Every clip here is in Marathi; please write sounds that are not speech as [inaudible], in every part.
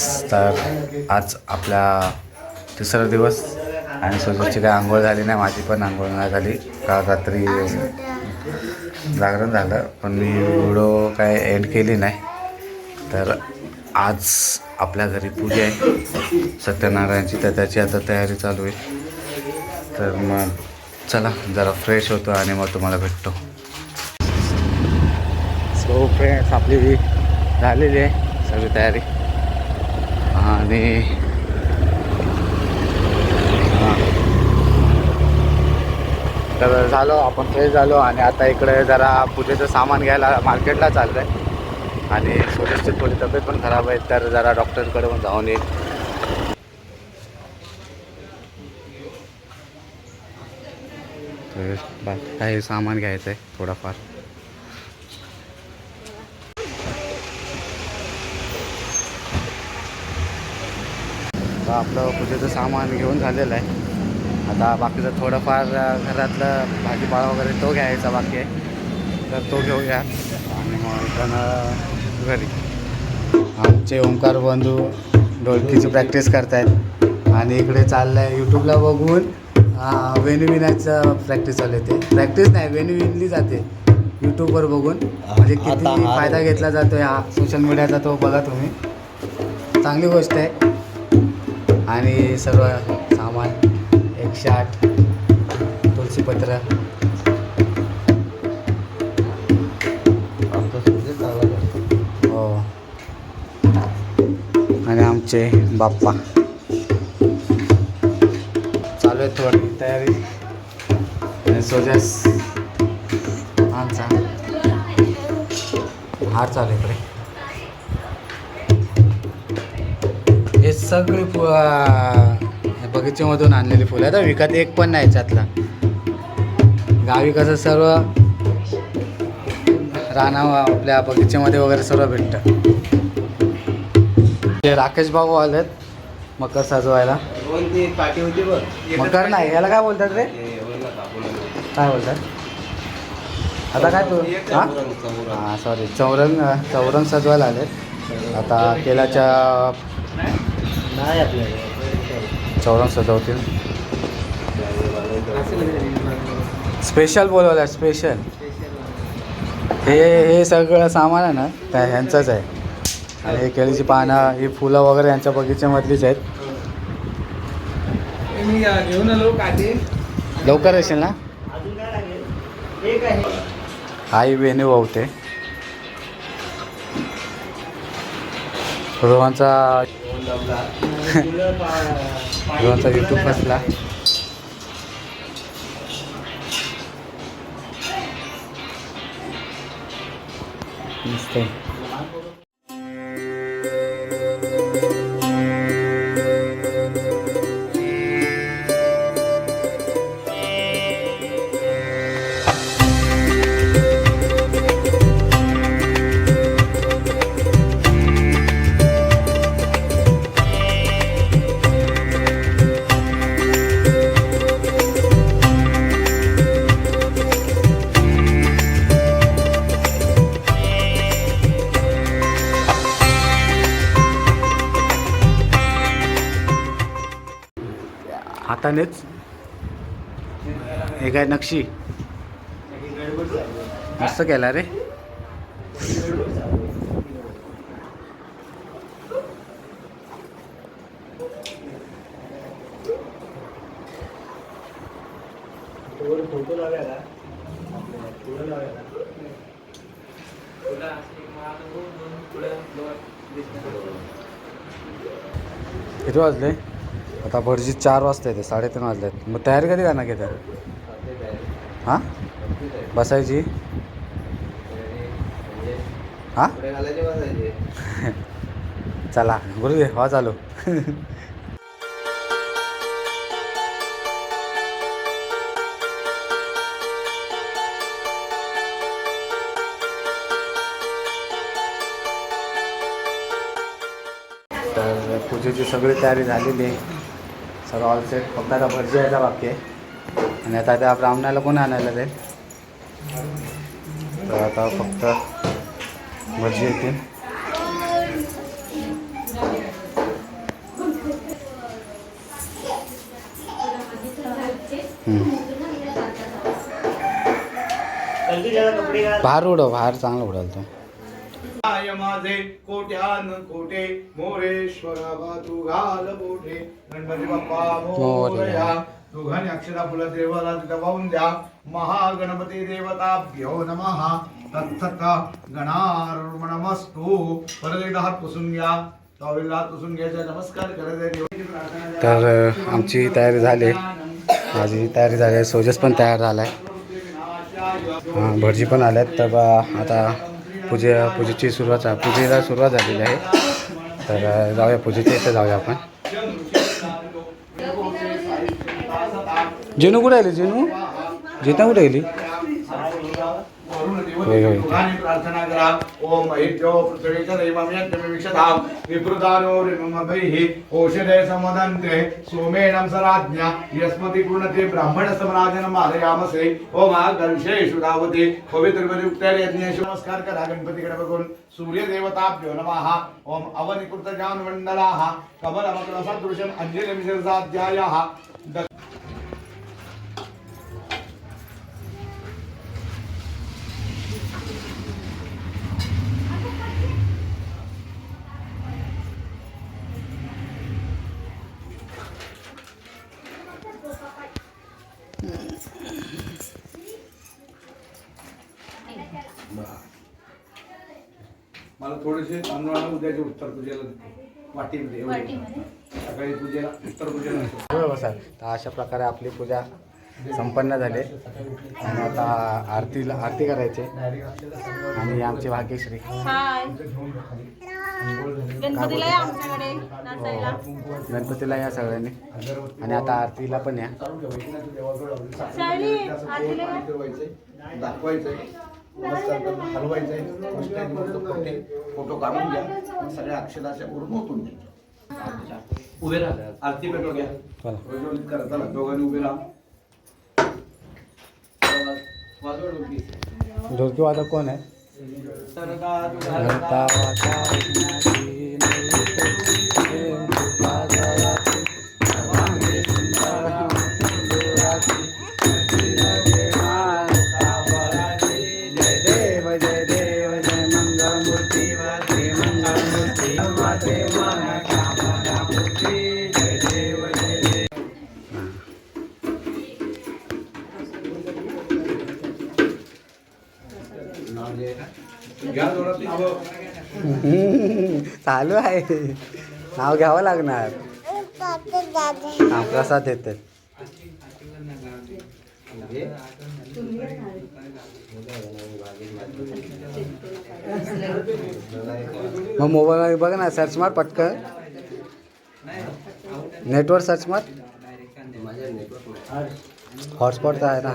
फ्रेंड्स तर आज आपला तिसरा दिवस आणि स्वतःची काय आंघोळ झाली नाही माझी पण आंघोळ नाही झाली. काल रात्री जागरण झालं पण मी व्हिडिओ काय एंड केली नाही. तर आज आपल्या घरी पूजा आहे. सत्यनारायणची तर त्याची आता तयारी चालू आहे. तर मग चला जरा फ्रेश होतो आणि मग तुम्हाला भेटतो. सो फ्रेंड्स आपली झालेली आहे सगळी तयारी. आणि तर झालो आपण फ्रेश झालो आणि आता इकडे जरा पूजेचं सामान घ्यायला मार्केटला चाललं आहे आणि सुरेशची थोडी तब्येत पण खराब आहे तर जरा डॉक्टरकडे पण जाऊन येईल. तर बाकी काही सामान घ्यायचं आहे थोडाफार. तर आपलं पूजेचं सामान घेऊन झालेलं आहे. आता बाकीचं थोडंफार घरातलं भाजीपाला वगैरे तो घ्यायचा बाकी आहे. तर तो घेऊया. आणि मग इथं घरी. आमचे ओंकार बंधू ढोलकीची प्रॅक्टिस करतायत. आणि इकडे चाललं आहे यूट्यूबला बघून अ, वेणू विणायचं प्रॅक्टिस चालू आहे ते. प्रॅक्टिस नाही वेणू विणली जाते यूट्यूबवर बघून. म्हणजे किती आता फायदा घेतला जातो हा सोशल मीडियाचा तो बघा तुम्ही. चांगली गोष्ट आहे. आणि सर्व सामान एकशे आठ तुळशीपत्र हो. आणि आमचे बाप्पा. चालू आहे थोडी तयारी. आणि सोजस. आमचा. हार चालू आहे इकडे. सगळी फु बगीच्यामधून आणलेली फुलं. आता विकत एक पण नाही याच्यातला. गावी कसं सर्व राणा आपल्या बगीच्यामध्ये वगैरे सर्व भेटतं. ते राकेश भाऊ आलेत मकर सजवायला. मकर नाही याला काय बोलतात रे? काय बोलतात? आता काय तू हां? हां सॉरी चौरंग चौरंग सजवायला आलेत. आता केलाच्या नाही आपल्याकडे चौरंग सजवतील स्पेशल बोलवलं स्पेशल हे हे सगळं सामान आहे ना त्या ह्यांचंच आहे. आणि हे केळीची पानं ही फुलं वगैरे यांच्या बगीच्यामधलीच आहेत. मी घेऊन आलो काठी. लवकर येशील ना? अजून काय लागेल? एक आहे? आई वेणू वावते रोहनचा रोहनचा युट्यूब बसला. मस्त हातानेच हे काय नक्षी? मस्त केला रे. फोटो लावूया का का किती वाजले? आता भटजी चार वाजता येते साडेतीन वाजलेत. मग तयारी कधी करणार घेते हां? बसायची? हां? [laughs] चला बोलू दे हा चालू. [laughs] तर पूजेची सगळी तयारी झालेली आहे. सर ऑल सेट फक्त आता भरजी आहे बाकी आहे. आणि आता त्या ब्राह्मणाला कोण आणायला ते तर आता फक्त भरजी येतील. भार उडव भार चांगला उडाल तू माझे कोट्यान कोटे मोरेश्वर तू घाल मोठे. गणपती बाप्पा मोरया. दोघांनी अक्षरा फुला देवाला दबावून द्या. महागणपती देवताभ्यो नमः. तत्सत गणार्पणमस्तु. परत एकदा हात पुसून घ्या. हात पुसून घ्यायचा. नमस्कार करायचा. तर आमची तयारी झाली. माझी तयारी झाली. आहे सोजस पण तयार झाला आहे भटजी पण आल्यात. तर बा आता पूजे पूजेची सुरुवात पूजेला सुरुवात झालेली आहे. तर जाऊया पूजेच्या इथं जाऊया आपण. जेनू कुठे आली जेनू? जेता कुठे गेली? दोघांनी प्रार्थना करा. ओम महित्यो पृथ्वीच्या दैवम्यत्तमिषधाम विकृतानो ऋमभैः औषधे समदन्ते. सोमेणं सराज्ञा. यस्मति पूर्णते ब्राह्मण समराजन मालयामसे ओम आकर्षेषु धावते. पवित्रपरियुक्त्या यज्ञेषु नमस्कार करा. गणपतीकडे बघून सूर्यदेवताभ्यो नमः. ओम अवनिकृत जान्मण्डलाः कमलमकरसदृशम् अंजलिमिषदाध्यायाः मला थोडेसे तांदूळ आणा, उद्याच्या उत्तर पूजेला वाटीमध्ये. सकाळी पूजेला उत्तर पूजेला बरोबर सर तर अशा प्रकारे आपली पूजा संपन्न झाली. आणि आता आरतीला आरती करायची. आणि आमचे भाग्यश्री. हाय. गणपतीला या आमच्याकडे नाचायला. गणपतीला या सगळ्यांनी. आणि आता आरतीला पण या. शाळी, आरतीला या. दाखवायचंय. नमस्कार करून हलवायचंय पोटे फोटो काढून घ्या. सगळ्या अक्षराच्या पूर्ण होतून द्या उभे राहा. आरती पेटो घ्या. प्रज्वलित करा. चला दोघांनी उभे राहा. ढोलकी वादक कोण आहे? चालू आहे. नाव घ्यावं लागणार. हा प्रसाद येते मग मोबाईल बघ ना सर्च मार पटकन. नेटवर सर्च मार. हॉटस्पॉट आहे ना.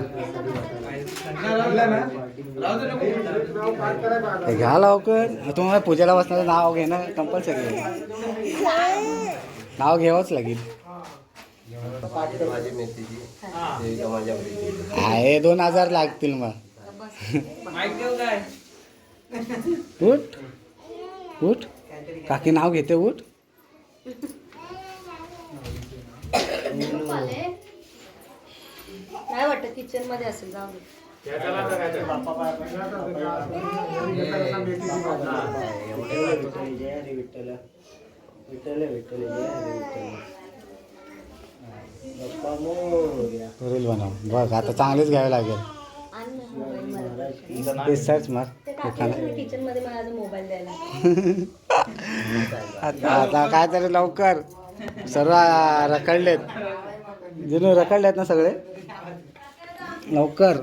घ्या लवकर. तुम्हाला पूजेला बसण्याचं नाव घेणं कंपल्सरी आहे. नाव घ्यावंच लागेल आहे दोन हजार लागतील मग. उठ. उठ. काकी नाव घेते उठ. काय वाटतं किचनमध्ये असेल जाऊ दे. रील बनव. बघ आता चांगलीच घ्यावी लागेल. सर्च मार किचनमध्ये मोबाईल द्यायला. आता आता काय तरी लवकर. सर्व रखडलेत. जिनू रखडलेत ना सगळे? लवकर.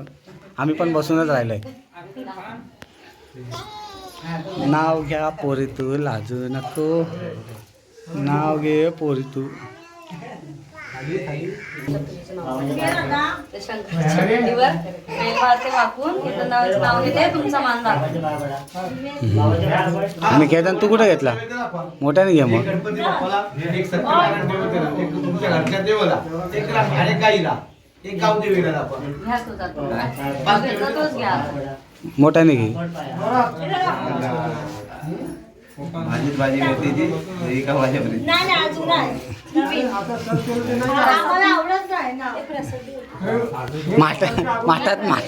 आम्ही पण बसूनच राहिलोय. नाव घ्या पोरी तू लाजू नको. नाव घे पोरी तू. आणि केदान तू कुठे घेतला? मोठ्याने घे मग. एक एक एक एक गाव आपण. घ्या तोच घ्या मोठ्याने घे. माझीच भाजी मेथीची ही का माझ्या नाही नाही अजून नाही. नवीन. आम्हाला आवडत नाही ना. माठात माठात [laughs] माठ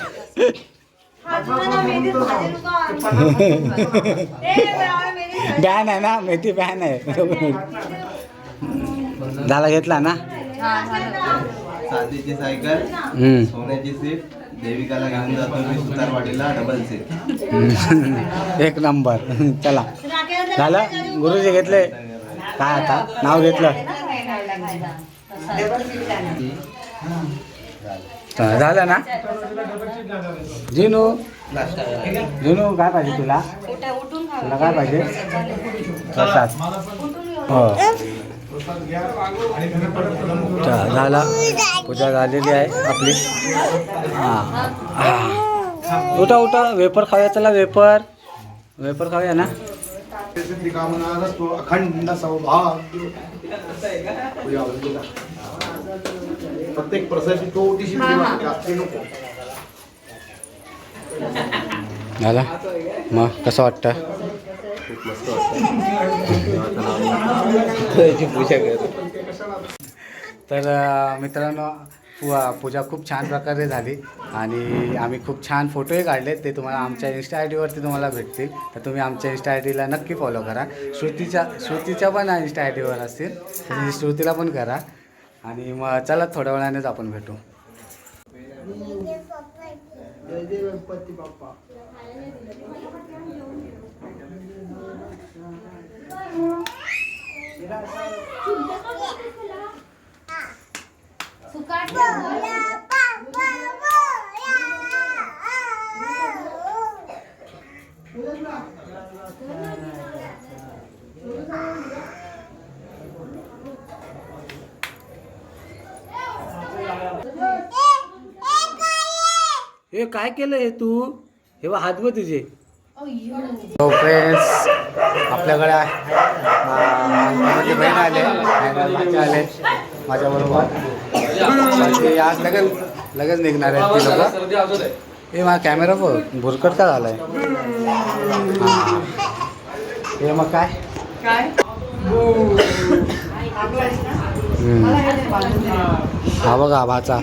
बॅन आहे ना मेथी बॅन आहे. झाला घेतला ना? हा झालं. साधीची सायकल. सोन्याची सीट देविकाला घेऊन जातो मी सुतारवाडीला डबल सीट एक नंबर. चला. झालं? गुरुजी घेतले? काय आता? नाव घेतलं? झालं ना? जिनू? जिनू काय पाहिजे तुला. तुला काय पाहिजे? प्रसाद. हो. झाला पूजा झालेली आहे आपली. हां. हां. उठा उठा. वेपर खाऊया चला वेपर वेपर खाऊया ना. अखंड सौभाग्य. प्रत्येक प्रसादाची तो ओटीशी हा, हा. वाटते वाटतं पूजा कर तर मित्रांनो पू- पूजा खूप छान प्रकारे झाली आणि आम्ही खूप छान फोटोही काढले. ते तुम्हाला आमच्या इन्स्टा आय डीवरती तुम्हाला भेटतील. तर तुम्ही आमच्या इन्स्टा आय डीला नक्की फॉलो करा. श्रुतीच्या श्रुतीच्या पण इन्स्टा आय डीवर असतील. तुम्ही श्रुतीला पण करा. आणि मग चला थोड्या वेळानेच आपण भेटू. हे काय केलं हे तू? हे बघ हात बघ तुझे. हो फ्रेंड्स आपल्याकडे माझी बहीण आले आले माझ्याबरोबर ते आज लगेच लगेच निघणार आहेत ती लोक. हे माझा कॅमेरा बघ भुरकट का झाला आहे हे मग काय? हा बघा भाचा.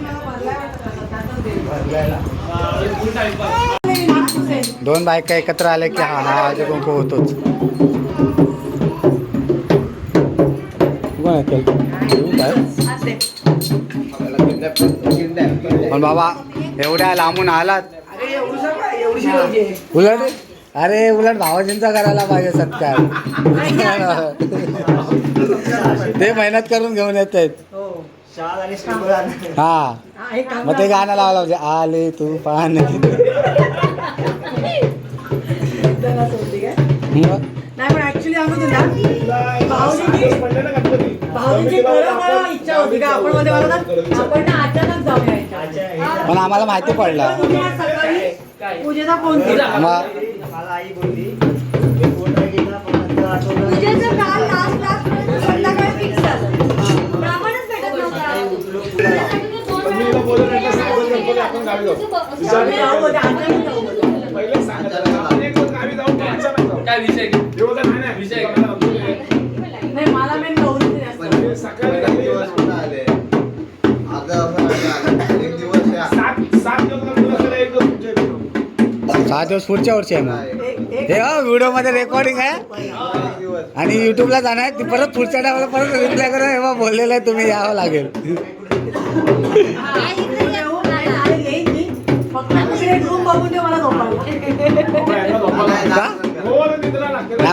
दोन बायका एकत्र आले की हा हा आजी होतोच. कोण काय? पण बाबा एवढ्या लांबून आलात. उलट? अरे उलट भावाजींचा करायला पाहिजे सत्कार. ते मेहनत करून घेऊन येत आहेत हा. मग ते गाणं लावलं म्हणजे आले तू पान नाही पण ऍक्च्युली आम्ही तुला भाऊजीची भाऊजीची खरं इच्छा होती का? आपण मध्ये मला ना आपण ना अचानक जाऊया याच्यात. पण आम्हाला माहिती पडलं. पूजेचा फोन केला. मग पूजेचं काल लास्ट लास्ट पर्यंत संध्याकाळी फिक्स झालं. प्रमाणच भेटत नव्हता. आम्ही जाऊ. बोलते, अचानक जाऊ बोलते. नाही मला मेन गौरीचं जास्त आवडतं. एक दिवस कुठं आले. आता असं वाटलं, एक दिवस या. सहा दिवस पुढच्या वर्षी आहे मग. एक- हे व्हिडिओमध्ये रेकॉर्डिंग आहे. एक दिवस. आणि युट्यूबला जाणार ती परत पुढच्या टायमाला परत रिप्लाय करा हेव्हा बोललेलं आहे तुम्ही यावं लागेल. येऊ, नाही, नाही, येईन मी. फक्त तुम्ही एक room बघून ठेव मला झोपायला.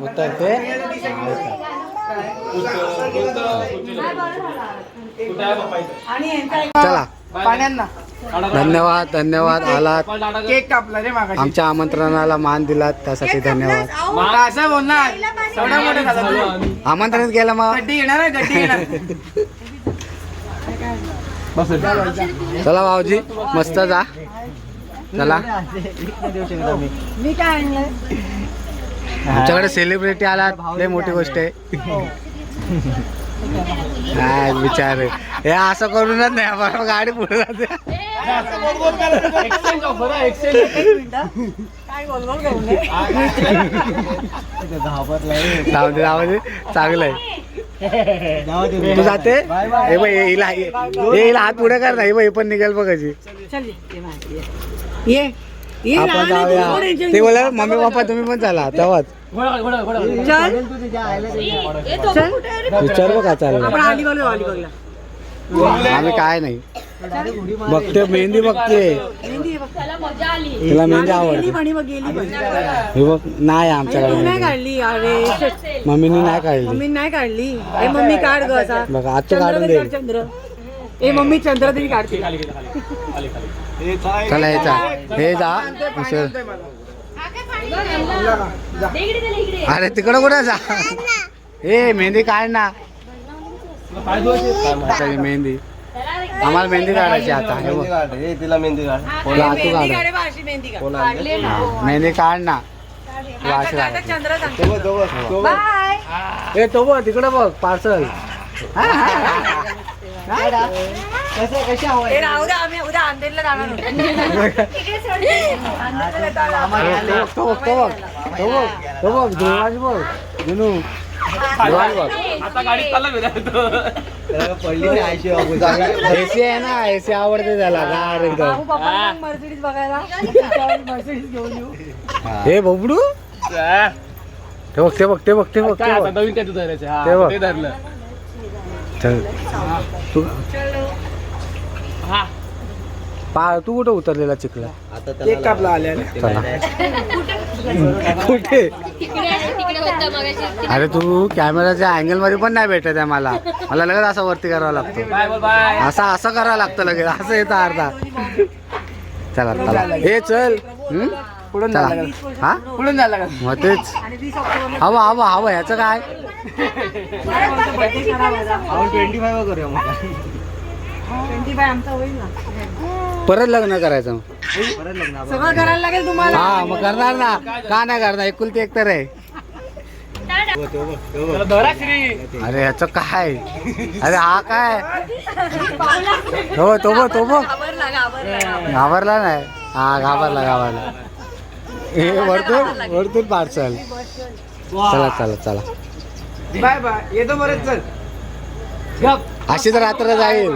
उतरते आणि यांचा एक चला. पाण्यांना. धन्यवाद धन्यवाद आलात. केक कापला रे मागाशी. आमच्या आमंत्रणाला मान दिलात त्यासाठी धन्यवाद. असं बोलणार. एवढा मोठा झाला. आमंत्रण केलं मग. गड्डी येणार आहे गड्डी येणार. चला भाऊजी मस्त जा. चला. मी काय आणलंय? आमच्याकडे सेलिब्रिटी आला लय मोठी गोष्ट आहे. [laughs] काय विचार. हे असं करूनच नाही बरोबर गाडी पुढे जाते. जाऊ दे जाऊ दे. चांगलं आहे. तू जाते? हे हे हिला हे हे हिला हात पुढे कर ना हे बघ हे पण निघेल बघ कशी चल ये, ये बाहेर, ये. ये ये. आपण जाऊया. ते. बोला मम्मी पप्पा तुम्ही पण चला तेव्हाच. चल. विचार बघ का चाललं आम्ही काय नाही. बघते मेहंदी बघते. तिला मेहंदी आवडते. बघ गेली म्हणे. हे बघ नाही आमच्याकडे. मम्मीनी नाही काढली. मम्मी नाही काढली. मम्मी काढ बघ, आजचं चंद्र काढून दे. ए मम्मी चंद्र तरी काढते चला हे जा. हे जा. अरे तिकडं कुठं जा? ए मेहंदी काढ ना. ही मेहंदी. आम्हाला मेहंदी काढायची आता. हे. तिला मेहंदी काढ. मेहंदी काढ हा, ना तिकडे बघ पार्सल. ए राहू दे आम्ही उद्या अंधेरीला जाणार होतो. अंधेरीला जाणार. तो बघ तो बघ. तो बघ तो बघ ध्रुवाज बघ जुनू. ध्रुवाज बघ पडली नाही आयशी बाबू चांगली एसी आहे ना एसी आवडते त्याला. गार एकदम मर्सिडीज बघायला. [laughs] मर्सिडीज घेऊन येऊ. हे. बबडू? ते बघ ते बघ ते बघ ते बघ ते बघ. ते धरलं. चल. तू पा तू कुठं उतरलेला चिखला आता केक कापला आल्या चला. कुठे? अरे तू कॅमेराच्या अँगलमध्ये पण नाही भेटत आहे मला. मला लगेच असं वरती करावं लागतं. बाय बोल बाय. असं असं करावं लागतं लगेच. असं येतं अर्धा. चला चला. हे चल. हा? कुठून झाला का मग तेच. आणि वीस ऑक्टोबर हवं हवं हवं. ह्याचं काय? ट्वेंटी फाईव्ह करूया मग. ट्वेंटी फाय आमचा होईल ना. परत लग्न करायचं मग. सगळं करायला लागेल तुम्हाला. हा मग करणार ना. का नाही करणार? एकुलती एक तर आहे. अरे ह्याचं काय? अरे हा काय? हो तो बघ तो बघ. घाबरला नाही. हा घाबरला घाबरला. हे वरतून वरतून पार्सल. चला चला चला. Bye bye. येतो बरेच चल. गप. अशी तर रात्र जाईल.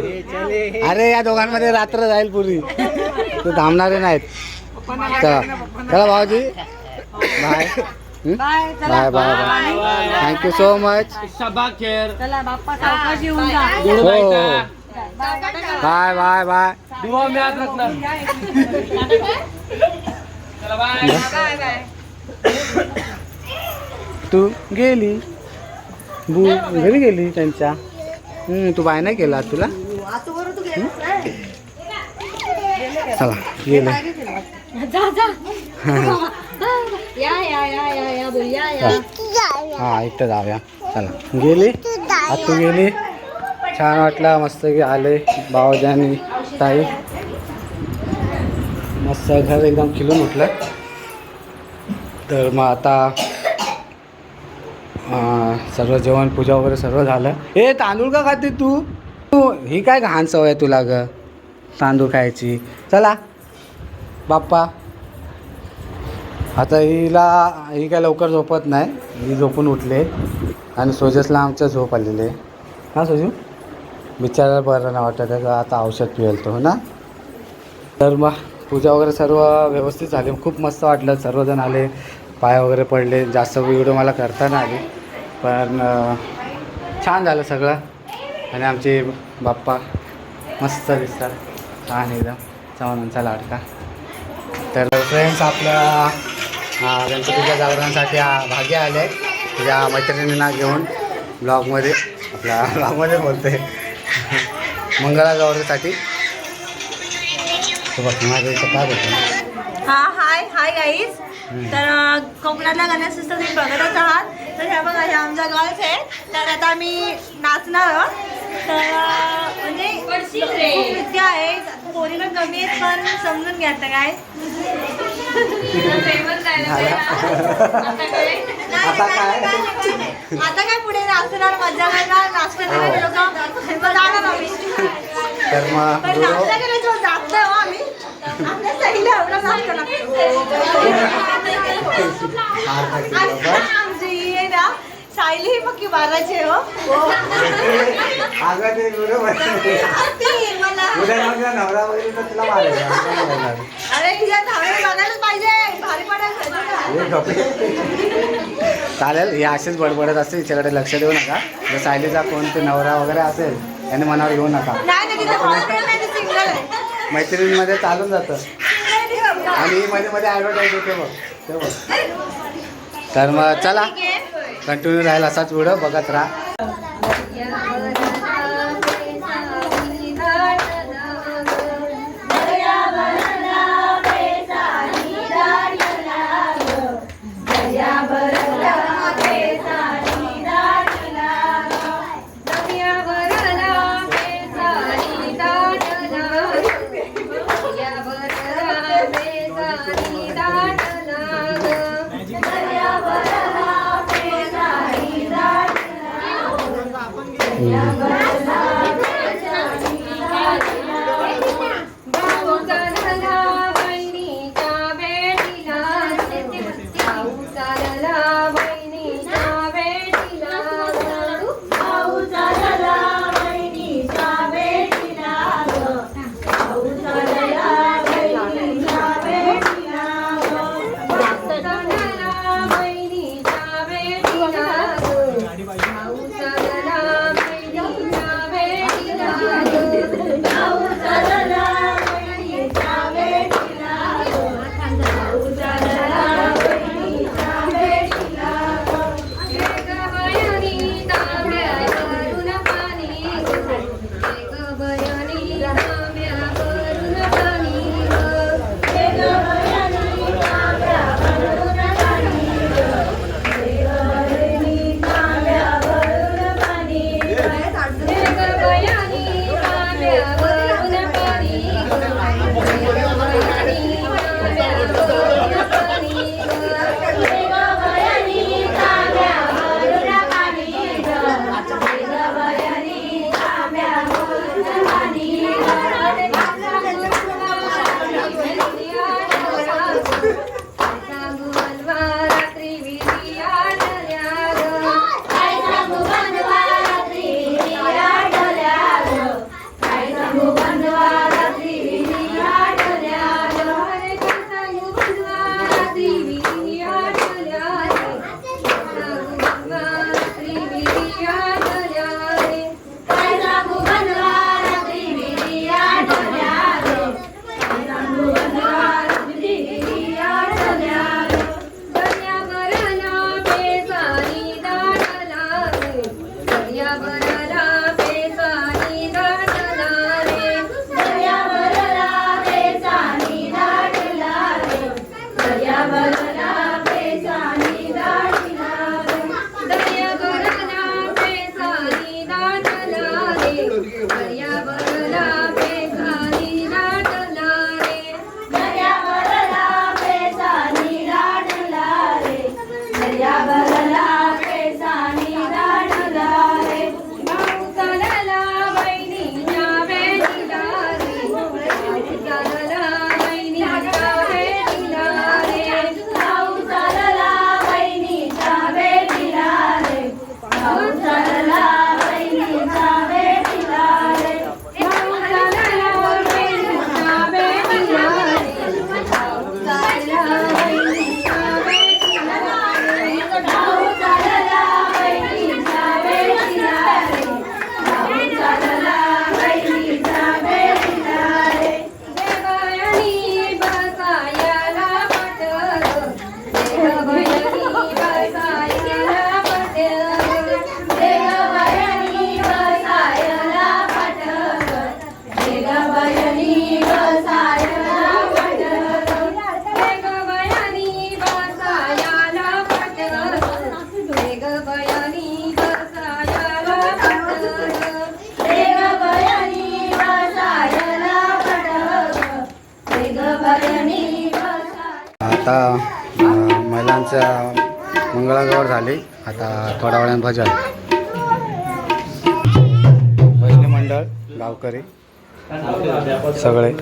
अरे या दोघांमध्ये रात्र जाईल पुरी. तू थांबणारे नाहीत. चला. चला भाऊजी. Bye. Bye bye bye bye. Thank you so much जा. हो हो. Bye bye bye. Bye bye. Bye. तू गेली? बू घरी गेली त्यांच्या? हम्म, तू बाय नाही केला तुला? तू चला गेले. जा जा. [laughs] या या या या या बोल या या. हा इथं जाऊया. चला. गेली? आता तू गेली? छान वाटलं मस्त की आले भावजी आणि ताई. मस्त घर एकदम खिलून उठलं. तर मग आता सर्व जेवण पूजा वगैरे सर्व झालं. ए तांदूळ का खाते तू? तू ही काय घाण सवय आहे तुला ग? तांदूळ खायची. चला. बाप्पा. आता हिला ही काय लवकर झोपत नाही. ही झोपून उठले. आणि सोजसला आमच्या झोप आलेले हां सोजू? बिचारा बरं नाही वाटत आहे आता औषध पिवेल हो ना? तर मग पूजा वगैरे सर्व व्यवस्थित झाली. खूप मस्त वाटलं. सर्वजण आले. पाय वगैरे पडले. जास्त व्हिडिओ मला करता नाही आली. पण छान झालं सगळं. आणि आमचे बाप्पा मस्त दिसतात. छान एकदम. चव्हाणांचा लाडका तर फ्रेंड्स आपल्या गणपतीच्या जागरणासाठी भाग्य आले. आहेत तुझ्या मैत्रिणींना घेऊन ब्लॉगमध्ये आपल्या ब्लॉगमध्ये बोलते. मंगळागौरीसाठी. तो बघ माझं इथं काय बोलतो? हाय हाय गाईज तर कोकणातल्या गणेश उत्सव तुम्ही बघतच आहात. तर ह्या बघा ह्या आमच्या गर्ल्स आहे. तर आता आम्ही नाचणार आहोत. तर म्हणजे विद्या आहे. पोरीला कमी आहेत पण समजून घ्या आता काय? आता काय? आता काय पुढे नाचणार मजा करणार नाचणार लोक? जाणार आम्ही. पण नाश्ता करायचो जात सायली ही पक्की बाराची हो अगं ते उद्या नवरा नवरा वगैरे तर तुला मारेल अरे धावे पाहिजे भारी पडायला चालेल हे असेच बडबडत असते तिच्याकडे लक्ष देऊ नका. जर सायलीचा कोण ते नवरा वगैरे असेल त्याने मनावर घेऊ नका मैत्रिणींमध्ये चालून जातं. आणि ही मध्ये मध्ये ॲडव्हर्टाईज होते बघ ते बघ तर मग चला. कंटिन्यू राहील असाच व्हिडिओ बघत राहा Obrigada. सगळे.